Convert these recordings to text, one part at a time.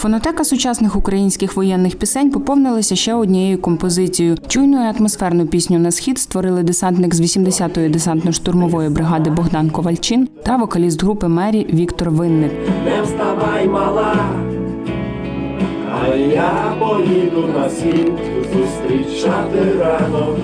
Фонотека сучасних українських воєнних пісень поповнилася ще однією композицією. Чуйну і атмосферну пісню на схід створили десантник з 80-ї десантно-штурмової бригади Богдан Ковальчин та вокаліст групи Мері Віктор Винник. Не вставай, мала, а я поїду на схід зустрічати ранок.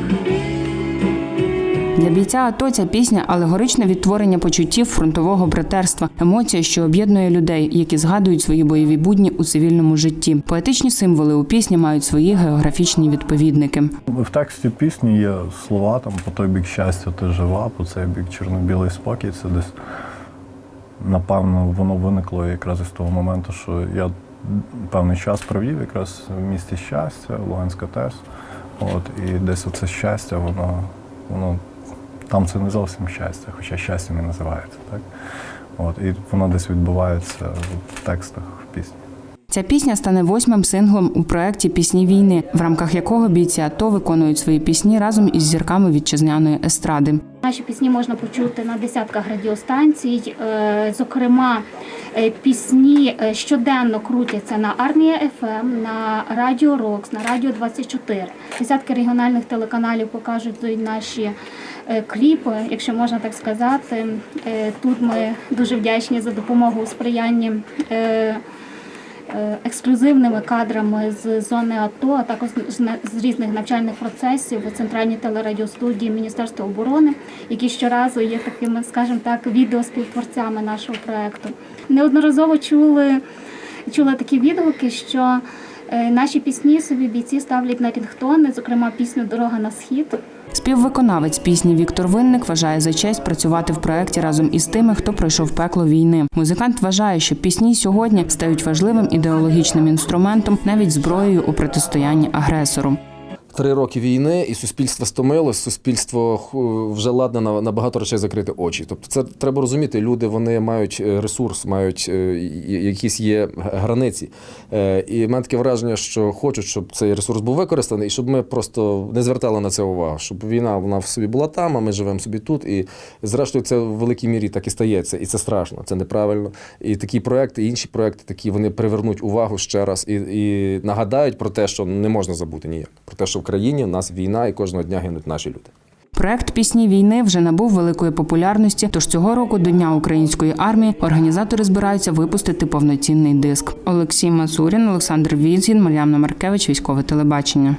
Бійця АТО ця пісня алегоричне відтворення почуттів фронтового братерства, емоція, що об'єднує людей, які згадують свої бойові будні у цивільному житті. Поетичні символи у пісні мають свої географічні відповідники. В тексті пісні є слова там по той бік щастя ти жива, по цей бік чорно-білий спокій. Це десь напевно воно виникло якраз із того моменту, що я певний час провів якраз в місті щастя, Луганська ТЕС. От, і десь оце щастя, воно, воно там це не зовсім щастя, хоча щастя не називається. Так? От, і воно десь відбувається в текстах в пісні. Ця пісня стане восьмим синглом у проєкті Пісні війни, в рамках якого бійці АТО виконують свої пісні разом із зірками вітчизняної естради. Наші пісні можна почути на десятках радіостанцій. Е, Зокрема, пісні е, щоденно крутяться на Армія ФМ, на Радіо Рокс, на Радіо 24. Десятки регіональних телеканалів покажуть наші е, кліпи, якщо можна так сказати. Е, Тут ми дуже вдячні за допомогу у сприянні. Е, ексклюзивними кадрами з зони АТО, а також з різних навчальних процесів у центральній телерадіостудії Міністерства оборони, які щоразу є такими, скажімо так, відеоспівтворцями нашого проекту. Неодноразово чули, чула такі відгуки, що наші пісні собі бійці ставлять на рінгтони, зокрема пісню Дорога на схід. Співвиконавець пісні Віктор Винник вважає за честь працювати в проєкті разом із тими, хто пройшов пекло війни. Музикант вважає, що пісні сьогодні стають важливим ідеологічним інструментом, навіть зброєю у протистоянні агресору. Три роки війни, і суспільство стомилось, суспільство вже ладне на, на багато речей закрити очі. Тобто, це треба розуміти. Люди вони мають е, ресурс, мають е, якісь є границі. Е, І в мене таке враження, що хочуть, щоб цей ресурс був використаний, і щоб ми просто не звертали на це увагу. Щоб війна вона в собі була там, а ми живемо собі тут. І зрештою, це в великій мірі так і стається. І це страшно, це неправильно. І такі проекти, і інші проекти, такі вони привернуть увагу ще раз і, і нагадають про те, що не можна забути ніяк. Про те, що країні в нас війна і кожного дня гинуть наші люди. Проект пісні війни вже набув великої популярності. Тож цього року до Дня української армії організатори збираються випустити повноцінний диск. Олексій Мазурін, Олександр Візгін, Мар'яна Маркевич, військове телебачення.